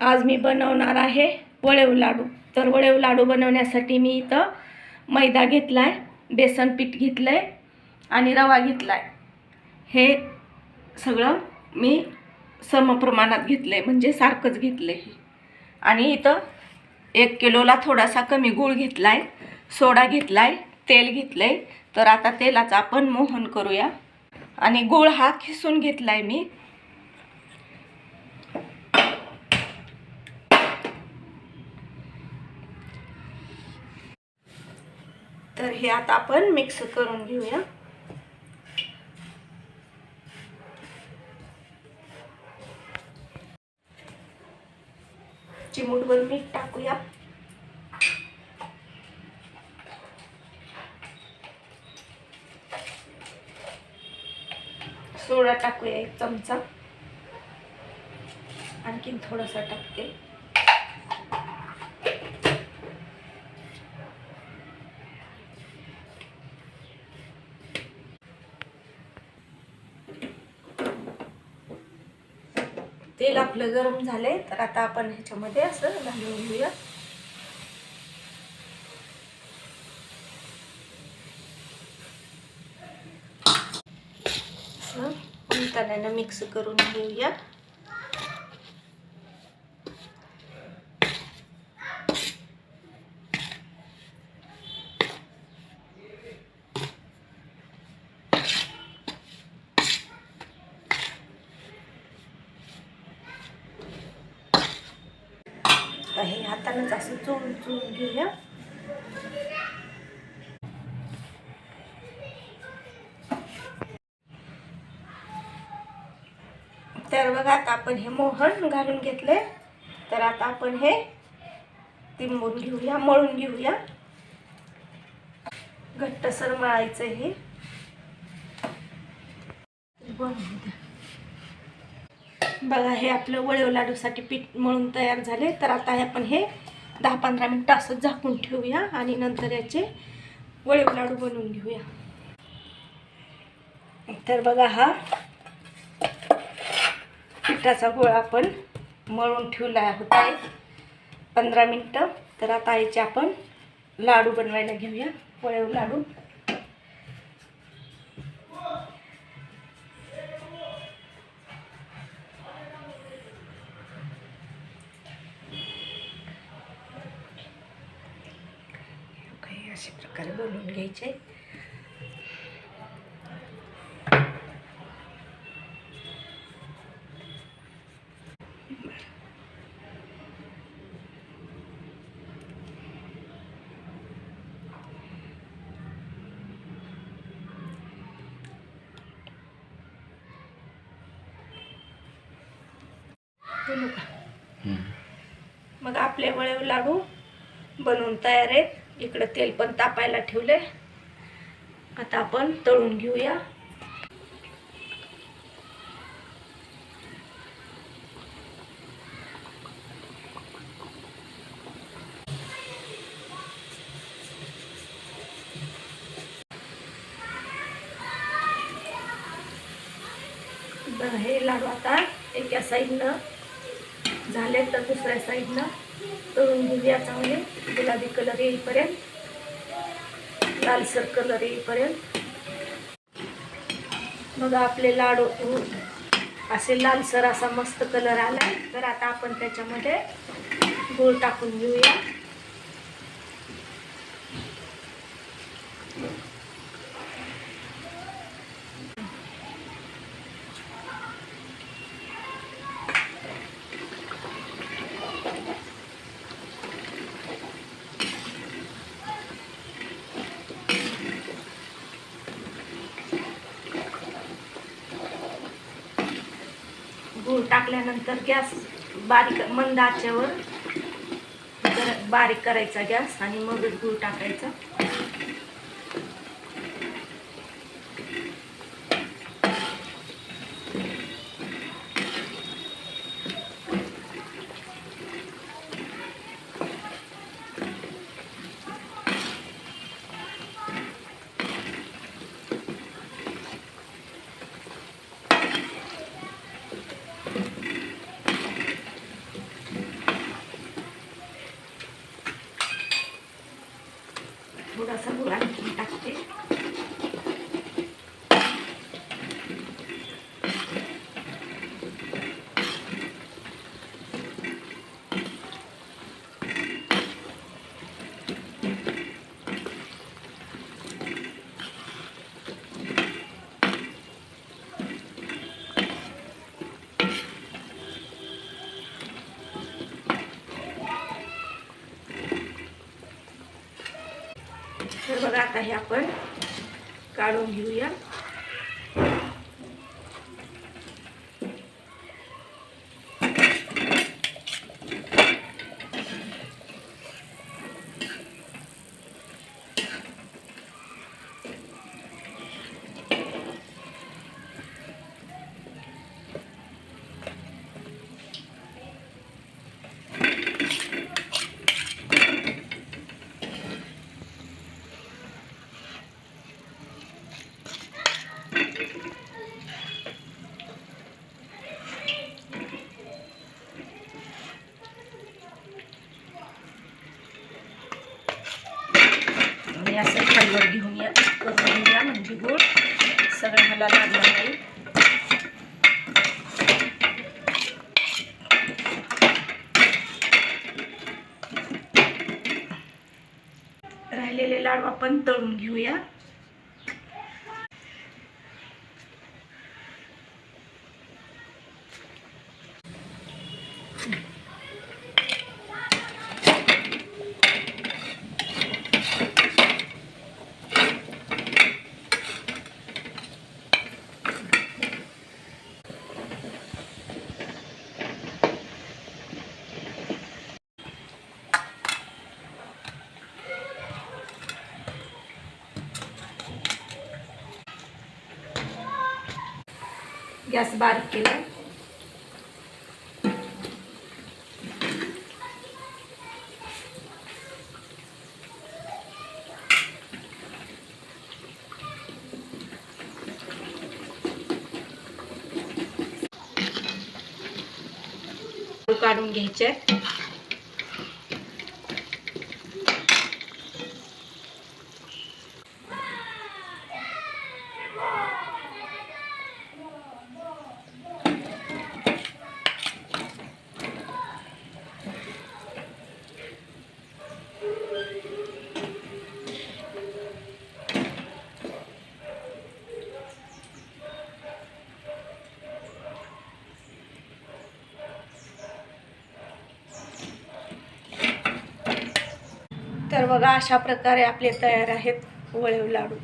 आज मी बनवणार आहे वळेव लाडू. तर वळेव लाडू बनवण्यासाठी मी इथं मैदा घेतला आहे बेसन पीठ घेतलं आहे आणि रवा घेतला आहे हे सगळं मी समप्रमाणात घेतलं आहे म्हणजे सारखंच घेतलं आहे आणि इथं एक किलोला थोडासा कमी गूळ घेतला आहे सोडा घेतला आहे तेल घेतलं आहे तर आता तेलाचं आपण मोहन करूया. आणि गूळ हा खिसून घेतला आहे मी. तर हे आता आपण मिक्स करून घेऊया. चिमूटभर मीठ टाकूया. सोडा टाकूया एक चमचा. आणखीन थोडासा टाकते तेल आपलं गरम झालंय तर आता आपण ह्याच्यामध्ये असं घालून घेऊया. असं मिक्स करून घेऊया हे हातानंच असं चोळून चोळून घेऊया. तर बघा आता आपण हे मोहन घालून घेतले. तर आता आपण हे तिंबून घेऊया मळून घेऊया. घट्टसर मळायचं हे. बनवून द्या. बघा हे आपलं वळीव लाडूसाठी पीठ मळून तयार झाले. तर आता हे आपण हे दहा पंधरा मिनटं असं झाकून ठेवूया आणि नंतर याचे वळीव लाडू बनवून घेऊया. तर बघा हा पिठाचा गोळा आपण मळून ठेवला होता एक पंधरा मिनटं. तर आता याचे आपण लाडू बनवायला घेऊया. वळीव लाडू. अशा प्रकारे बनवून घ्यायचे. मग आपले वळेव लाडू बनवून तयार आहेत. इकडं तेल पण तापायला ठेवले आता आपण तळून घेऊया. हे लाडू आता एका साईडनं झाले तर दुसऱ्या साईडनं. तळून घेऊया चांगले गुलाबी कलर येईपर्यंत. लालसर कलर येईपर्यंत. मग आपले लाडू असे लालसर असा मस्त कलर आला तर आता आपण त्याच्यामध्ये गोल टाकून घेऊया. गूळ टाकल्यानंतर गॅस बारीक मंद आचेवर बारीक करायचा गॅस आणि मग गूळ टाकायचा. थोड़ा सा बुरा नहीं लगते तर बघा आता हे आपण काढून घेऊया. घेऊन या. करून घेऊया म्हणजे गुळ सगळं ह्याला लागणार नाही राहिलेले लाडू आपण तळून घेऊया. गॅस बारीक केला काढून घ्यायचे. तर बघा अशा प्रकारे आपले तयार आहेत वळीव लाडू.